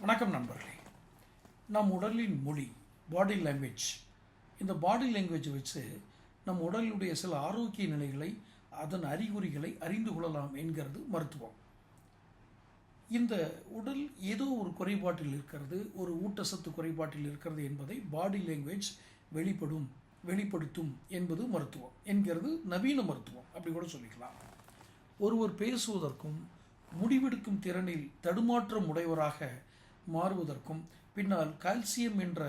வணக்கம் நண்பர்களே. நம் உடலின் மொழி பாடி லாங்குவேஜ் இந்த பாடி லாங்குவேஜை வச்சு நம் உடலுடைய சில ஆரோக்கிய நிலைகளை அதன் அறிகுறிகளை அறிந்து கொள்ளலாம் என்கிறது மருத்துவம். இந்த உடல் ஏதோ ஒரு குறைபாட்டில் இருக்கிறது ஒரு ஊட்டச்சத்து குறைபாட்டில் இருக்கிறது என்பதை பாடி லாங்குவேஜ் வெளிப்படும் வெளிப்படுத்தும் என்பது மருத்துவம் என்கிறது நவீன மருத்துவம். அப்படி கூட சொல்லிக்கலாம். ஒருவர் பேசுவதற்கும் முடிவெடுக்கும் திறனில் தடுமாற்றம் உடையவராக மாறுவதற்கும் பின்னால் கால்சியம் என்ற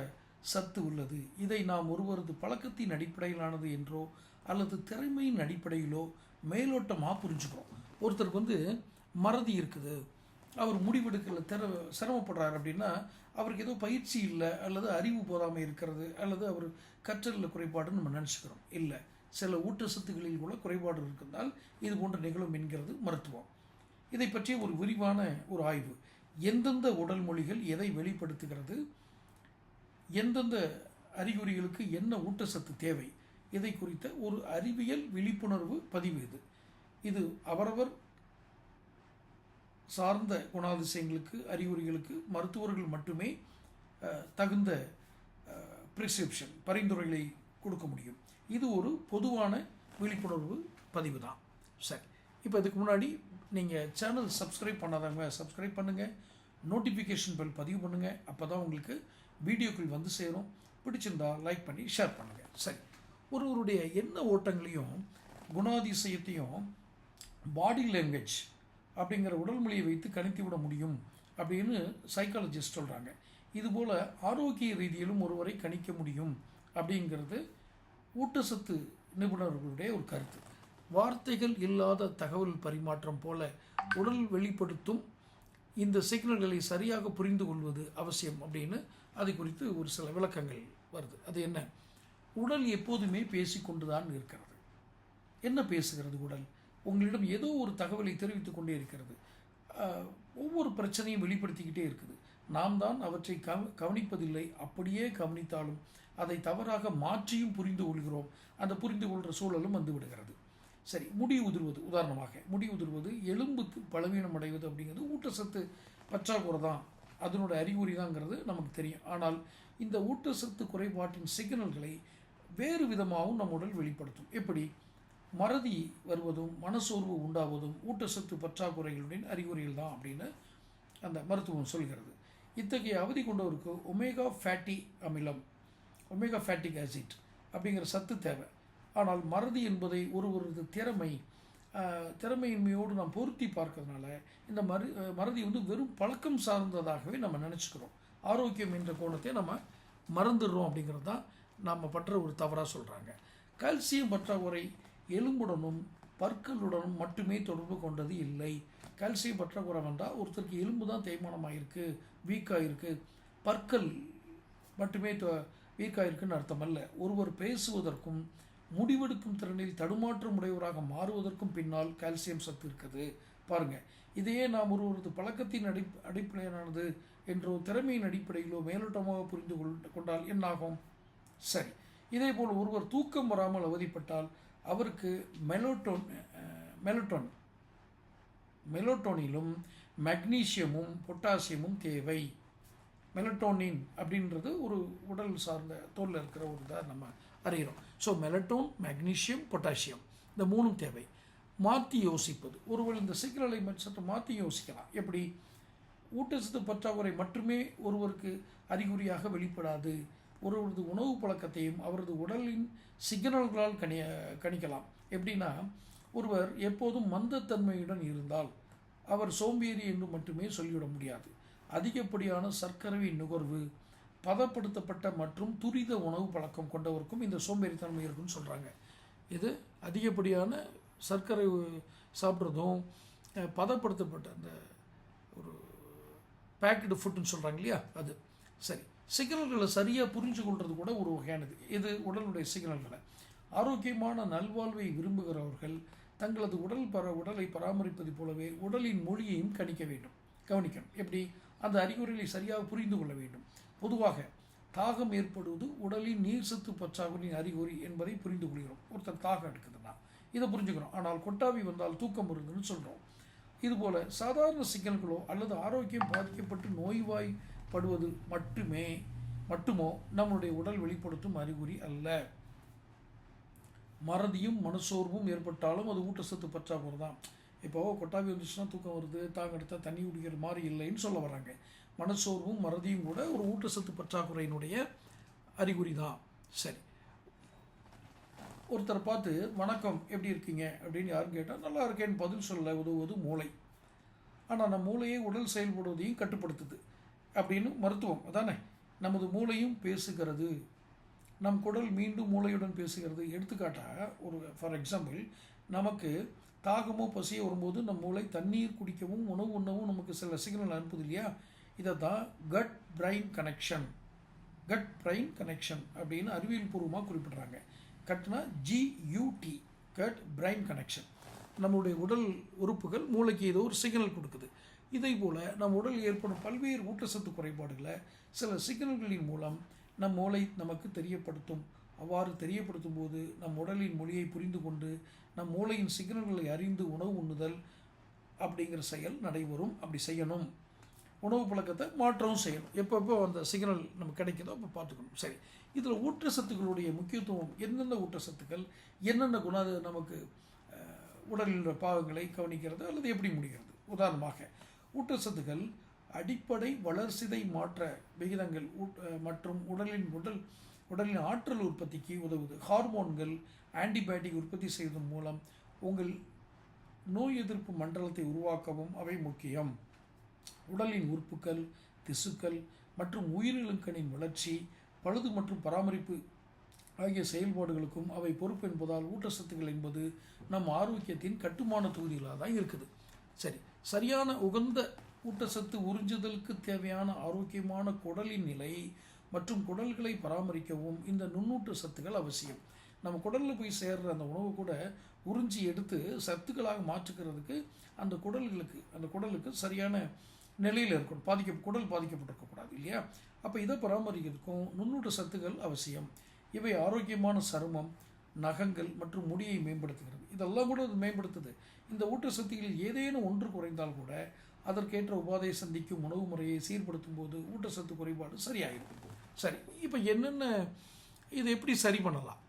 சத்து உள்ளது. இதை நாம் ஒருவரது பழக்கத்தின் அடிப்படையிலானது என்றோ அல்லது திறமையின் அடிப்படையிலோ மேலோட்டமாக புரிஞ்சுக்கிறோம். ஒருத்தருக்கு வந்து மறதி இருக்குது. அவர் முடிவெடுக்கல திற சிரமப்படுறார் அப்படின்னா அவருக்கு ஏதோ பயிற்சி இல்லை அல்லது அறிவு போதாமை இருக்கிறது அல்லது அவர் கற்றலில் குறைபாடுன்னு நம்ம நினச்சிக்கிறோம். இல்லை. சில ஊட்டச்சத்துக்களில் கூட குறைபாடு இருக்கிறதால் இது போன்ற நிகழும் என்கிறது மருத்துவம். இதை பற்றிய ஒரு விரிவான ஒரு ஆய்வு. எந்தெந்த உடல் மொழிகள் எதை வெளிப்படுத்துகிறது எந்தெந்த அறிகுறிகளுக்கு என்ன ஊட்டச்சத்து தேவை இதை குறித்த ஒரு அறிவியல் விழிப்புணர்வு பதிவு இது. இது அவரவர் சார்ந்த குணாதிசயங்களுக்கு அறிகுறிகளுக்கு மருத்துவர்கள் மட்டுமே தகுந்த ப்ரிஸ்கிரிப்ஷன் பரிந்துரைகளை கொடுக்க முடியும். இது ஒரு பொதுவான விழிப்புணர்வு பதிவு தான். சரி. இப்போ இதுக்கு முன்னாடி நீங்கள் சேனல் சப்ஸ்கிரைப் பண்ணாதவங்க சப்ஸ்கிரைப் பண்ணுங்கள் நோட்டிஃபிகேஷன் பெல் பதிவு பண்ணுங்கள் அப்போ தான் உங்களுக்கு வீடியோக்கள் வந்து சேரும். பிடிச்சிருந்தா லைக் பண்ணி ஷேர் பண்ணுங்கள் சரி. ஒருவருடைய என்ன ஓட்டங்களையும் குணாதிசயத்தையும் பாடி லாங்குவேஜ் அப்படிங்கிற உடல் மொழியை வைத்து கணித்து விட முடியும் அப்படின்னு சைக்காலஜிஸ்ட் சொல்கிறாங்க இதுபோல் ஆரோக்கிய ரீதியிலும் ஒருவரை கணிக்க முடியும் அப்படிங்கிறது ஊட்டச்சத்து நிபுணர்களுடைய ஒரு கருத்து. வார்த்தைகள் இல்லாத தகவல் பரிமாற்றம் போல உடல் வெளிப்படுத்தும் இந்த சிக்னல்களை சரியாக புரிந்து கொள்வது அவசியம் அப்படின்னு அது குறித்து ஒரு சில விளக்கங்கள் வருது. அது என்ன? உடல் எப்போதுமே பேசிக்கொண்டு தான் இருக்கிறது. என்ன பேசுகிறது உடல்? உங்களிடம் ஏதோ ஒரு தகவலை தெரிவித்துக் கொண்டே இருக்கிறது. ஒவ்வொரு பிரச்சனையும் வெளிப்படுத்திக்கிட்டே இருக்குது. நாம் தான் அவற்றை கவ கவனிப்பதில்லை. அப்படியே கவனித்தாலும் அதை தவறாக மாற்றியும் புரிந்து கொள்கிறோம். அந்த புரிந்து கொள்கிற சூழலும் வந்து விடுகிறது. சரி முடி உதிர்வது உதாரணமாக முடி உதிர்வது எலும்புக்கு பலவீனம் அடைவது அப்படிங்கிறது ஊட்டச்சத்து பற்றாக்குறை தான் அதனோட அறிகுறி தாங்கிறது நமக்கு தெரியும். ஆனால் இந்த ஊட்டச்சத்து குறைபாட்டின் சிக்னல்களை வேறு விதமாகவும் நம் உடல் வெளிப்படுத்தும். எப்படி? மறதி வருவதும் மனசோர்வு உண்டாவதும் ஊட்டச்சத்து பற்றாக்குறைகளுடன் அறிகுறிகள் தான் அப்படின்னு அந்த மருத்துவம் சொல்கிறது. இத்தகைய அவதி கொண்டவருக்கு ஒமேகா ஃபேட்டி அமிலம் ஒமேகா ஃபேட்டிக் ஆசிட் அப்படிங்கிற சத்து தேவை. ஆனால் மறதி என்பதை ஒருவரது திறமை திறமையின்மையோடு நாம் பொருத்தி பார்க்கறதுனால இந்த மரு மறதி வந்து வெறும் பழக்கம் சார்ந்ததாகவே நம்ம நினச்சிக்கிறோம். ஆரோக்கியம் என்ற கோணத்தை நம்ம மறந்துடுறோம் அப்படிங்கிறது தான் நாம் பற்ற ஒரு தவறாக சொல்கிறாங்க கால்சியம் பற்றாக்குறை எலும்புடனும் பற்களுடனும் மட்டுமே தொடர்பு கொண்டது இல்லை. கால்சியம் பற்றாக்குறை வந்தால் ஒருத்தருக்கு எலும்பு தான் தேய்மானமாக இருக்குது வீக்காக இருக்குது பற்கள் மட்டுமே வீக்காக இருக்குன்னு அர்த்தம் அல்ல ஒருவர் பேசுவதற்கும் முடிவெடுக்கும் திறனில் தடுமாற்றம் உடையவராக மாறுவதற்கும் பின்னால் கால்சியம் சத்து இருக்குது. பாருங்க. இதையே நாம் ஒருவரது பழக்கத்தின் அடி அடிப்படையிலானது என்றோ திறமையின் அடிப்படையிலோ மேலோட்டமாக புரிந்து கொள் கொண்டால் என்னாகும்? சரி. இதேபோல் ஒருவர் தூக்கம் வராமல் அவதிப்பட்டால் அவருக்கு மெலோட்டோன் மெலட்டோன் மெலோட்டோனிலும் மெக்னீசியமும் பொட்டாசியமும் தேவை. மெலட்டோனின் அப்படின்றது ஒரு உடல் சார்ந்த தோலில் இருக்கிற ஒரு இதாக நம்ம அறிகிறோம். ஸோ மெலட்டோன் மெக்னீசியம் பொட்டாசியம் இந்த மூணும் தேவை. மாற்றி யோசிப்பது. ஒருவர் இந்த சிக்கலை சற்று மாற்றி யோசிக்கலாம். எப்படி? ஊட்டச்சத்து பற்றாக்குறை மட்டுமே ஒருவருக்கு அறிகுறியாக வெளிப்படாது. ஒருவரது உணவு பழக்கத்தையும் அவரது உடலின் சிக்னல்களால் கணி கணிக்கலாம். எப்படின்னா ஒருவர் எப்போதும் மந்தத்தன்மையுடன் இருந்தால் அவர் சோம்பேறி என்று மட்டுமே சொல்லிவிட முடியாது. அதிகப்படியான சர்க்கரை நுகர்வு பதப்படுத்தப்பட்ட மற்றும் துரித உணவு பழக்கம் கொண்டவருக்கும் இந்த சோம்பேறித்தன்மை இருக்குன்னு சொல்கிறாங்க இது அதிகப்படியான சர்க்கரை சாப்பிட்றதும் பதப்படுத்தப்பட்ட அந்த ஒரு பேக்கெடு ஃபுட்டுன்னு சொல்கிறாங்க இல்லையா? அது. சரி. சிக்னல்களை சரியாக புரிஞ்சு கொள்வது கூட ஒரு வகையானது. இது உடலுடைய சிக்னல்களை. ஆரோக்கியமான நல்வாழ்வை விரும்புகிறவர்கள் தங்களது உடல் பர உடலை பராமரிப்பது போலவே உடலின் மொழியையும் கணிக்க வேண்டும். கவனிக்கணும். எப்படி? அந்த அறிகுறிகளை சரியாக புரிந்து கொள்ள வேண்டும். பொதுவாக தாகம் ஏற்படுவது உடலின் நீர் சத்து பற்றாக்குறையின் அறிகுறி என்பதை புரிந்து கொள்கிறோம். ஒருத்தர் தாகம் எடுக்குதுன்னா இதை புரிஞ்சுக்கிறோம். ஆனால் கொட்டாவி வந்தால் தூக்கம் வருதுன்னு சொல்கிறோம் இதுபோல் சாதாரண சிக்கல்களோ அல்லது ஆரோக்கியம் பாதிக்கப்பட்டு நோய்வாய்ப்படுவது மட்டுமே மட்டுமோ நம்முடைய உடல் வெளிப்படுத்தும் அறிகுறி அல்ல. மறதியும் மனசோர்வும் ஏற்பட்டாலும் அது ஊட்டச்சத்து பற்றாக்குறை தான். இப்போ கொட்டாவி வந்துச்சுன்னா தூக்கம் வருது தாங்க எடுத்தால் தண்ணி குடிக்கிற மாதிரி இல்லைன்னு சொல்ல வராங்க மனச்சோர்வும் மறதியும் கூட ஒரு ஊட்டச்சத்து பற்றாக்குறையினுடைய அறிகுறி தான் சரி. ஒருத்தரை பார்த்து வணக்கம் எப்படி இருக்கீங்க? அப்படின்னு யாரும் கேட்டால் நல்லா இருக்கேன்னு பதில் சொல்ல உதவுவது மூளை. ஆனால் நம்ம மூளையை உடல் செயல்படுவதையும் கட்டுப்படுத்துது. அப்படின்னு மருத்துவம் அதானே? நமது மூளையும் பேசுகிறது. நம் குடல் மீண்டும் மூளையுடன் பேசுகிறது. எடுத்துக்காட்டாக ஒரு ஃபார் எக்ஸாம்பிள் நமக்கு தாகமோ பசியோ வரும்போது நம் மூளை தண்ணீர் குடிக்கவும் உணவு உண்ணவும் நமக்கு சில சிக்னல் அனுப்புது இல்லையா? இதை தான் gut brain connection gut brain connection அப்படின்னு அறிவியல் பூர்வமாக குறிப்பிட்றாங்க கட்னா ஜியூடி கட் பிரைன் கனெக்ஷன் நம்மளுடைய உடல் உறுப்புகள் மூளைக்கு ஏதோ ஒரு சிக்னல் கொடுக்குது. இதை போல் நம் உடல் ஏற்படும் பல்வேறு ஊட்டச்சத்து குறைபாடுகளை சில சிக்னல்களின் மூலம் நம் மூளை நமக்கு தெரியப்படுத்தும். அவ்வாறு தெரியப்படுத்தும் போது நம் உடலின் மொழியை புரிந்து கொண்டு நம் மூளையின் சிக்னல்களை அறிந்து உணவு உண்ணுதல் அப்படிங்கிற செயல் நடைபெறும். அப்படி செய்யணும். உணவு பழக்கத்தை மாற்றவும் செய்யணும். எப்பப்போ அந்த சிக்னல் நமக்கு கிடைக்குதோ அப்போ பார்த்துக்கணும். சரி. இதில் ஊட்டச்சத்துக்களுடைய முக்கியத்துவம் எந்தெந்த ஊட்டச்சத்துக்கள் என்னென்ன குண நமக்கு அஹ், உடலில் பாகங்களை கவனிக்கிறது அல்லது எப்படி முடிகிறது? உதாரணமாக ஊட்டச்சத்துக்கள் அடிப்படை வளர்சிதை மாற்ற விகிதங்கள் ஊட்- மற்றும் உடலின் உடல் உடலின் ஆற்றல் உற்பத்திக்கு உதவுது. ஹார்மோன்கள் ஆன்டிபயோட்டிக் உற்பத்தி செய்வதன் மூலம் உங்கள் நோய் எதிர்ப்பு மண்டலத்தை உருவாக்கவும் அவை முக்கியம். உடலின் உறுப்புகள் திசுக்கள் மற்றும் உயிரினங்களின் வளர்ச்சி பழுது மற்றும் பராமரிப்பு ஆகிய செயல்பாடுகளுக்கும் அவை பொறுப்பு என்பதால் ஊட்டச்சத்துக்கள் என்பது நம் ஆரோக்கியத்தின் கட்டுமான தொகுதிகளாக தான் இருக்குது. சரி சரியான உகந்த ஊட்டச்சத்து உறிஞ்சுதலுக்கு தேவையான ஆரோக்கியமான குடலின் நிலை மற்றும் குடல்களை பராமரிக்கவும் இந்த நுண்ணூட்ட சத்துக்கள் அவசியம். நம்ம குடலில் போய் சேர்ற அந்த உணவு கூட உறிஞ்சி எடுத்து சத்துக்களாக மாற்றுக்கிறதுக்கு அந்த குடல்களுக்கு அந்த குடலுக்கு சரியான நிலையில் இருக்கணும். பாதிக்க குடல் பாதிக்கப்பட்டிருக்கக்கூடாது இல்லையா? அப்போ இதை பராமரிக்கிறதுக்கும் நுண்ணூட்ட சத்துக்கள் அவசியம். இவை ஆரோக்கியமான சருமம் நகங்கள் மற்றும் முடியை மேம்படுத்துகிறது. இதெல்லாம் கூட அது மேம்படுத்துது. இந்த ஊட்டச்சத்துகளில் ஏதேனும் ஒன்று குறைந்தால் கூட அதற்கேற்ற உபாதையை சந்திக்கும் உணவு முறையை சீர்படுத்தும் போது ஊட்டச்சத்து குறைபாடு சரியாயிருக்கும் சரி இப்போ என்னென்ன இதை எப்படி சரி பண்ணலாம்?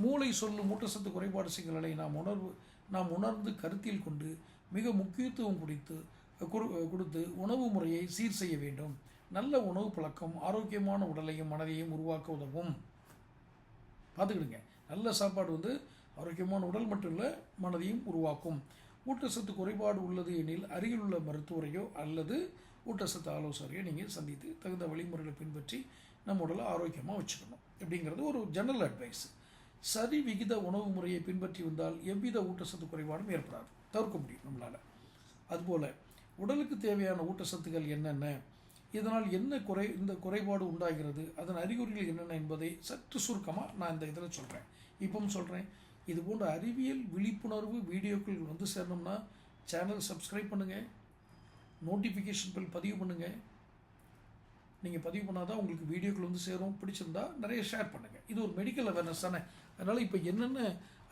மூளை சொல்லும் ஊட்டச்சத்து குறைபாடு சிக்கல்களை நாம் உணர்வு நாம் உணர்ந்து கருத்தில் கொண்டு மிக முக்கியத்துவம் குறித்து கொடுத்து உணவு முறையை சீர் செய்ய வேண்டும். நல்ல உணவு பழக்கம் ஆரோக்கியமான உடலையும் மனதையும் உருவாக்க உதவும். பார்த்துக்கிடுங்க. நல்ல சாப்பாடு வந்து ஆரோக்கியமான உடல் மட்டும் இல்லை மனதையும் உருவாக்கும். ஊட்டச்சத்து குறைபாடு உள்ளது எனில் அருகிலுள்ள மருத்துவரையோ அல்லது ஊட்டச்சத்து ஆலோசனையோ நீங்கள் சந்தித்து தகுந்த வழிமுறைகளை பின்பற்றி நம்ம உடலை ஆரோக்கியமாக வச்சுக்கணும். அப்படிங்கிறது ஒரு ஜெனரல் அட்வைஸ் சரி விகித உணவு முறையை பின்பற்றி வந்தால் எவ்வித ஊட்டச்சத்து குறைபாடும் ஏற்படாது. தவிர்க்க முடியும் நம்மளால். அதுபோல் உடலுக்கு தேவையான ஊட்டச்சத்துக்கள் என்னென்ன? இதனால் என்ன குறை இந்த குறைபாடு உண்டாகிறது? அதன் அறிகுறிகள் என்னென்ன என்பதை சற்று சுருக்கமாக நான் இந்த இதில் சொல்கிறேன் இப்பவும் சொல்கிறேன் இது போன்ற அறிவியல் விழிப்புணர்வு வீடியோக்கள் வந்து சேரணும்னா சேனல் சப்ஸ்கிரைப் பண்ணுங்கள் நோட்டிஃபிகேஷன் பில் பதிவு பண்ணுங்கள் நீங்கள் பதிவு பண்ணால் தான் உங்களுக்கு வீடியோக்கள் வந்து சேரும். பிடிச்சிருந்தா நிறைய ஷேர் பண்ணுங்கள் இது ஒரு மெடிக்கல் அவேர்னஸ் தானே. அதனால் இப்போ என்னென்ன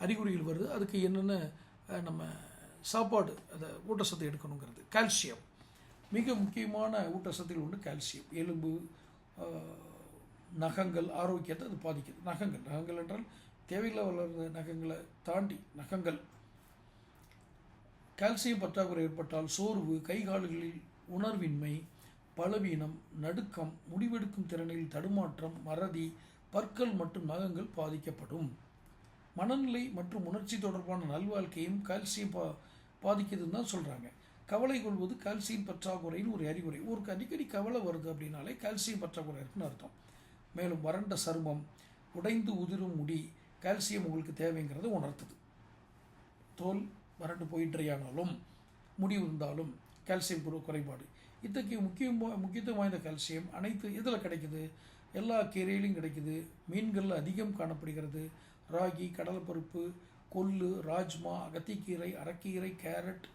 அறிகுறிகள் வருது? அதுக்கு என்னென்ன நம்ம சாப்பாடு அதை ஊட்டச்சத்து எடுக்கணுங்கிறது. கால்சியம். மிக முக்கியமான ஊட்டச்சத்துகள் ஒன்று கால்சியம். எலும்பு நகங்கள் ஆரோக்கியத்தை அது பாதிக்குது. நகங்கள். நகங்கள் என்றால் தேவையில்லை வளர்ந்த நகங்களை தாண்டி நகங்கள். கால்சியம் பற்றாக்குறை ஏற்பட்டால் சோர்வு கை கால்களில் உணர்வின்மை பலவீனம் நடுக்கம் முடிவெடுக்கும் திறனில் தடுமாற்றம் மறதி பற்கள் மற்றும் நகங்கள் பாதிக்கப்படும். மனநிலை மற்றும் உணர்ச்சி தொடர்பான நல்வாழ்க்கையும் கால்சியம் பா பாதிக்குதுன்னு தான் சொல்கிறாங்க கவலை கொள்வது கால்சியம் பற்றாக்குறைன்னு ஒரு அறிகுறி. ஒரு அடிக்கடி கவலை வருது அப்படின்னாலே கால்சியம் பற்றாக்குறை இருக்குன்னு அர்த்தம். மேலும் வறண்ட சருமம் உடைந்து உதிரும் முடி கால்சியம் உங்களுக்கு தேவைங்கிறத உணர்த்துது. தோல் வறண்டு போய் முடி இருந்தாலும் கால்சியம் குறை- குறைபாடு. இத்தகைய முக்கியம் முக்கியத்துவம் வாய்ந்த கால்சியம் அனைத்து இதில் கிடைக்குது? எல்லா கீரையிலும் கிடைக்குது. மீன்களில் அதிகம் காணப்படுகிறது. ராகி கடலைப்பருப்பு கொள்ளு ராஜ்மா அகத்திக்கீரை அரைக்கீரை கேரட்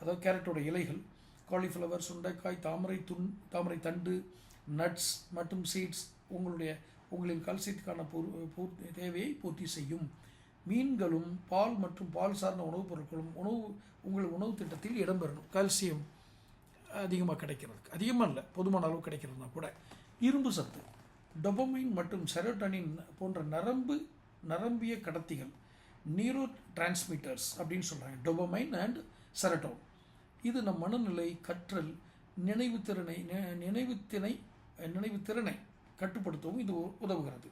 அதாவது கேரட்டோட இலைகள் காலிஃப்ளவர் சுண்டைக்காய் தாமரை துண் தாமரை தண்டு நட்ஸ் மற்றும் சீட்ஸ் உங்களுடைய உங்களின் கால்சியத்துக்கான பூர் பூர் தேவையை பூர்த்தி செய்யும். மீன்களும் பால் மற்றும் பால் சார்ந்த உணவுப் பொருட்களும் உணவு உங்கள் உணவு திட்டத்தில் இடம்பெறணும். கால்சியம் அதிகமாக கிடைக்கிறதுக்கு. அதிகமாக இல்லை போதுமான அளவு கிடைக்கிறதுனா கூட. இரும்பு சத்து டொபமைன் மற்றும் செரோட்டனின் போன்ற நரம்பு நரம்பிய கடத்திகள் நியூரோ டிரான்ஸ்மிட்டர்ஸ் அப்படின்னு சொல்கிறாங்க டொபமைன் அண்ட் செரட்டோன் இது நம் மனநிலை கற்றல் நினைவுத்திறனை நி- நினைவுத்தினை நினைவுத்திறனை கட்டுப்படுத்தவும் இது உ- உதவுகிறது.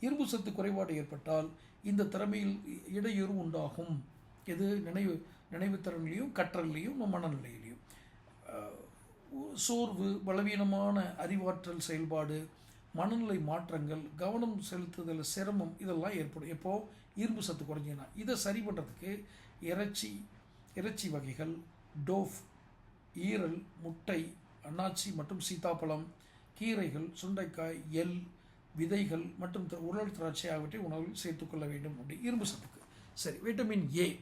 இரும்பு சத்து குறைபாடு ஏற்பட்டால் இந்த திறமையில் இடையூறு உண்டாகும். இது நினைவு நினைவுத்திறன்லையும் கற்றல்லையும் நம் மனநிலையிலையும். சோர்வு பலவீனமான அறிவாற்றல் செயல்பாடு மனநிலை மாற்றங்கள் கவனம் செலுத்துதல் சிரமம் இதெல்லாம் ஏற்படும். எப்போ? இரும்பு சத்து குறைஞ்சினா இதை சரி பண்ணுறதுக்கு இறைச்சி இறைச்சி வகைகள் டோஃப் ஈரல் முட்டை அன்னாச்சி மற்றும் சீதாப்பழம் கீரைகள் சுண்டைக்காய் எள் விதைகள் மற்றும் த- உலர் திராட்சை ஆகியவற்றை உணவில் சேர்த்துக்கொள்ள வேண்டும் அப்படி. இரும்பு சத்துக்கு. சரி விட்டமின் ஏ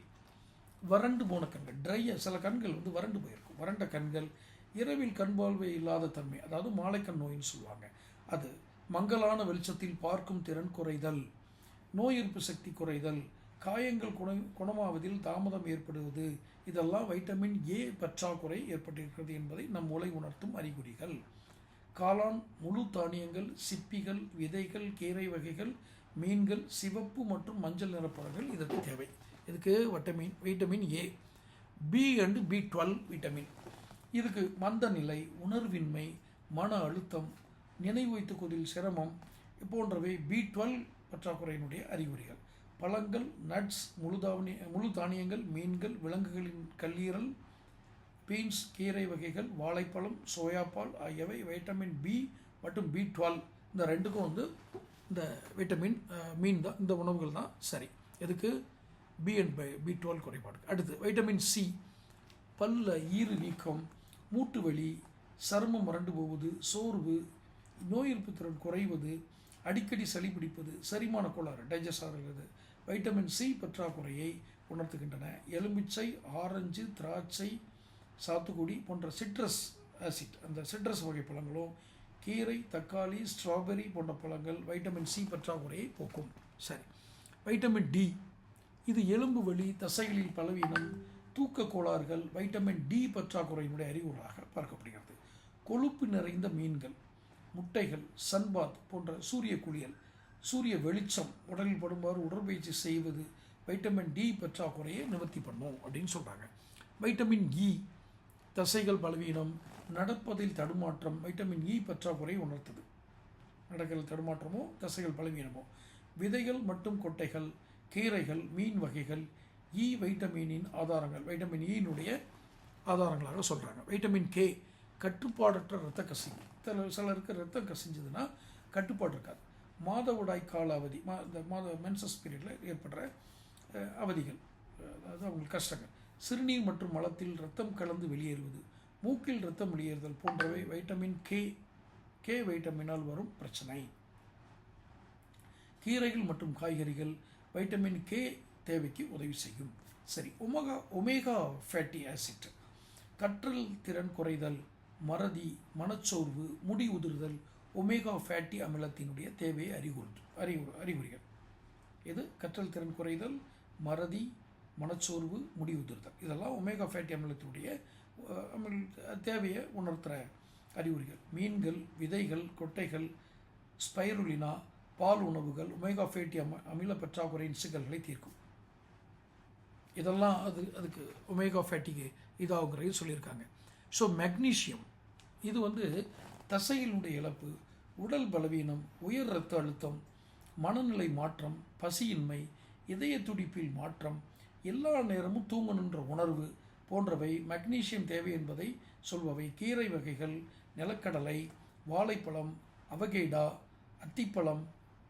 வறண்டு போன கண்கள் ட்ரையாக சில கண்கள் வந்து வறண்டு போயிருக்கும். வறண்ட கண்கள் இரவில் கண் பார்வை இல்லாத தன்மை அதாவது மாலைக்கண் நோயின்னு சொல்லுவாங்க. அது மங்கலான வெளிச்சத்தில் பார்க்கும் திறன் குறைதல். நோய் எதிர்ப்பு சக்தி குறைதல் காயங்கள் குண குணமாவதில் தாமதம் ஏற்படுவது இதெல்லாம் வைட்டமின் ஏ பற்றாக்குறை ஏற்பட்டிருக்கிறது என்பதை நம் உலை உணர்த்தும் அறிகுறிகள். காளான் முழு தானியங்கள் சிப்பிகள் விதைகள் கீரை வகைகள் மீன்கள் சிவப்பு மற்றும் மஞ்சள் நிறப்பழங்கள் இதற்கு தேவை. இதுக்கு vitamin vitamin A B and B twelve vitamin. இதுக்கு மந்த நிலை உணர்வின்மை மன அழுத்தம் நினைவு வைத்துக்கொள்வதில் சிரமம் போன்றவை பி டுவெல் பற்றாக்குறையினுடைய அறிகுறிகள். பழங்கள் நட்ஸ் முழு தானிய முழு தானியங்கள் மீன்கள் விலங்குகளின் கல்லீரல் பீன்ஸ் கீரை வகைகள் வாழைப்பழம் சோயாப்பால் ஆகியவை வைட்டமின் பி மற்றும் பி டுவெல் இந்த ரெண்டுக்கும் வந்து இந்த விட்டமின் மீன் தான் இந்த உணவுகள் தான் சரி. எதுக்கு? B and by B twelve குறைபாடு அடுத்து வைட்டமின் சி பல்ல ஈறு நீக்கம் மூட்டு வலி சருமம் மறண்டு போவது சோர்வு நோய் எதிர்ப்பு திறன் குறைவது அடிக்கடி சளி பிடிப்பது செரிமான கோளாறு டைஜஸ்ட் ஆகிறது. வைட்டமின் சி பற்றாக்குறையை உணர்த்துகின்றன. எலுமிச்சை ஆரஞ்சு திராட்சை சாத்துக்குடி போன்ற சிட்ரஸ் ஆசிட் அந்த சிட்ரஸ் வகை பழங்களும் கீரை தக்காளி ஸ்ட்ராபெரி போன்ற பழங்கள் வைட்டமின் சி பற்றாக்குறையை போக்கும். சரி. வைட்டமின் டி இது எலும்பு வலி தசைகளில் பலவீனம் தூக்க கோளாறுகள் வைட்டமின் டி பற்றாக்குறையினுடைய அறிகுறாக பார்க்கப்படுகிறது. கொழுப்பு நிறைந்த மீன்கள். முட்டைகள் சன்பாத் போன்ற சூரிய குளியல் சூரிய வெளிச்சம் உடலில் படுமாறு உடற்பயிற்சி செய்வது வைட்டமின் டி பற்றாக்குறையை நிவர்த்தி பண்ணும் அப்படின்னு சொல்கிறாங்க வைட்டமின் இ e, தசைகள் பலவீனம் நடப்பதில் தடுமாற்றம் வைட்டமின் இ e பற்றாக்குறை உணர்த்துது. நடக்கிற தடுமாற்றமோ தசைகள் பலவீனமோ. விதைகள் மற்றும் கொட்டைகள் கீரைகள் மீன் வகைகள் e இ வைட்டமினின் ஆதாரங்கள் வைட்டமின் ஈனுடைய ஆதாரங்களாக சொல்கிறாங்க வைட்டமின் கே கட்டுப்பாடற்ற ரத்த கசிவு. சில சிலருக்கு ரத்தம் கசிஞ்சதுன்னா கட்டுப்பாடு இருக்காது. மாதவிடாய் கால அவதி மா இந்த மாத மென்சஸ் பீரியடில் ஏற்படுற அவதிகள். அதாவது அவங்களுக்கு கஷ்டங்கள். சிறுநீர் மற்றும் மலத்தில் ரத்தம் கலந்து வெளியேறுவது மூக்கில் ரத்தம் வெளியேறுதல் போன்றவை வைட்டமின் கே கே வைட்டமினால் வரும் பிரச்சனை. கீரைகள் மற்றும் காய்கறிகள் வைட்டமின் கே தேவைக்கு உதவி செய்யும். சரி ஒமேகா ஒமேகா ஃபேட்டி ஆசிட் கற்றல் திறன் குறைதல் மறதி மனச்சோர்வு முடி உதிர்தல் ஒமேகா ஃபேட்டி அமிலத்தினுடைய தேவையை அறிகுறு அறிகுறு அறிகுறிகள் இது கற்றல் திறன் குறைதல் மறதி மனச்சோர்வு முடி உதிர்தல். இதெல்லாம் ஒமேகா ஃபேட்டி அமிலத்தினுடைய அமில் தேவையை உணர்த்துகிற அறிகுறிகள் மீன்கள் விதைகள் கொட்டைகள் ஸ்பைருலினா பால் உணவுகள் ஒமேகா ஃபேட்டி அம அமில பற்றாக்குறையின் சிக்கல்களை தீர்க்கும். இதெல்லாம் அது அதுக்கு ஒமேகா ஃபேட்டிக்கு இதாகுங்கிறது சொல்லியிருக்காங்க. ஸோ மெக்னீஷியம் இது வந்து தசையினுடைய இழப்பு உடல் பலவீனம் உயர் இரத்த அழுத்தம் மனநிலை மாற்றம் பசியின்மை இதய துடிப்பில் மாற்றம் எல்லா நேரமும் தூங்கணுன்ற உணர்வு போன்றவை மெக்னீசியம் தேவை என்பதை சொல்பவை. கீரை வகைகள் நிலக்கடலை வாழைப்பழம் அவகேடா அத்திப்பழம்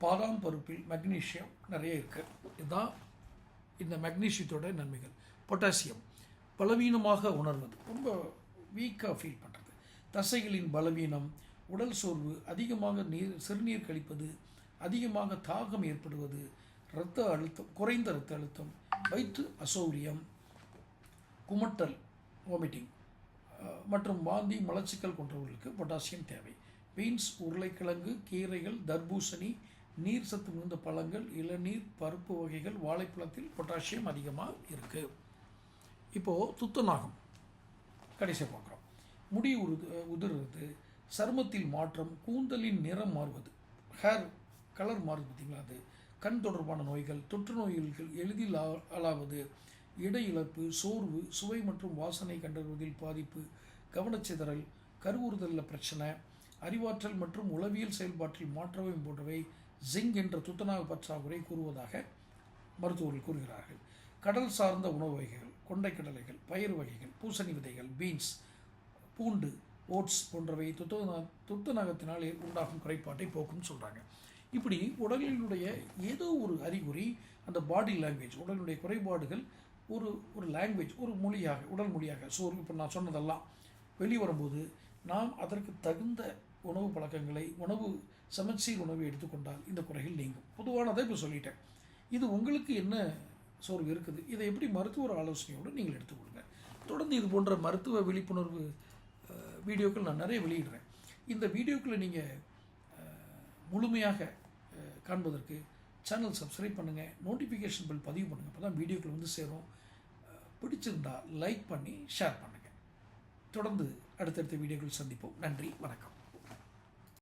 பாதாம் பருப்பில் மக்னீஷியம் நிறைய இருக்குது இதுதான் இந்த மக்னீஷியத்தோட நன்மைகள். பொட்டாசியம் பலவீனமாக உணர்வது. ரொம்ப வீக்காக ஃபீல் பண்ணுறது தசைகளின் பலவீனம் உடல் சோர்வு அதிகமாக நீர் சிறுநீர் கழிப்பது அதிகமாக தாகம் ஏற்படுவது இரத்த அழுத்தம் குறைந்த இரத்த அழுத்தம் வயிற்று அசௌரியம் குமட்டல் வாமிட்டிங் மற்றும் வாந்தி மலச்சிக்கல் போன்றவர்களுக்கு பொட்டாசியம் தேவை. பீன்ஸ் உருளைக்கிழங்கு கீரைகள் தர்பூசணி நீர் சத்து மிகுந்த பழங்கள் இளநீர் பருப்பு வகைகள் வாழைப்பழத்தில் பொட்டாசியம் அதிகமாக இருக்குது இப்போது துத்தநாகம். கடைசியாக பார்க்குறோம். முடி உருது உதிர்றது சருமத்தில் மாற்றம் கூந்தலின் நிறம் மாறுவது ஹேர் கலர் மாறுது பார்த்தீங்களா அது? கண் தொடர்பான நோய்கள் தொற்று நோய்கள் எளிதில் ஆளாவது இடை இழப்பு சோர்வு சுவை மற்றும் வாசனை கண்டறிவதில் பாதிப்பு கவனச்சிதறல் கருவுறுதலில் பிரச்சனை அறிவாற்றல் மற்றும் உளவியல் செயல்பாட்டில் மாற்றவை போன்றவை ஜிங் என்ற துத்தநாக பற்றாக்குறை கூறுவதாக மருத்துவர்கள் கூறுகிறார்கள். கடல் சார்ந்த உணவு வகைகள் கொண்டைக்கடலைகள் பயிர் வகைகள் பூசணி விதைகள் பீன்ஸ் பூண்டு ஓட்ஸ் போன்றவை துத்த துத்தநாகத்தினால் உண்டாகும் குறைபாட்டை போக்கும்னு சொல்கிறாங்க இப்படி உடலினுடைய ஏதோ ஒரு அறிகுறி அந்த பாடி லாங்குவேஜ் உடலினுடைய குறைபாடுகள் ஒரு ஒரு லாங்குவேஜ் ஒரு மொழியாக உடல் மொழியாக ஸோ இப்போ நான் சொன்னதெல்லாம் வெளிவரும்போது நாம் அதற்கு தகுந்த உணவு பழக்கங்களை உணவு சமச்சீர் உணவை எடுத்துக்கொண்டால் இந்த குறைகள் நீங்கும். பொதுவானதை இப்போ சொல்லிட்டேன். இது உங்களுக்கு என்ன சோர்வு இருக்குது. இதை எப்படி மருத்துவர் ஆலோசனையோடு நீங்கள் எடுத்துக்கொள்ளுங்க? தொடர்ந்து இது போன்ற மருத்துவ விழிப்புணர்வு வீடியோக்கள் நான் நிறைய வெளியிடுறேன். இந்த வீடியோக்களை நீங்கள் முழுமையாக காண்பதற்கு சேனல் சப்ஸ்கிரைப் பண்ணுங்கள் நோட்டிஃபிகேஷன் பில் பதிவு பண்ணுங்கள் அப்போ தான் வீடியோக்கள் வந்து சேரும். பிடிச்சிருந்தால் பிடிச்சிருந்தா லைக் பண்ணி ஷேர் பண்ணுங்கள் தொடர்ந்து அடுத்தடுத்த வீடியோக்கள் சந்திப்போம். நன்றி வணக்கம்.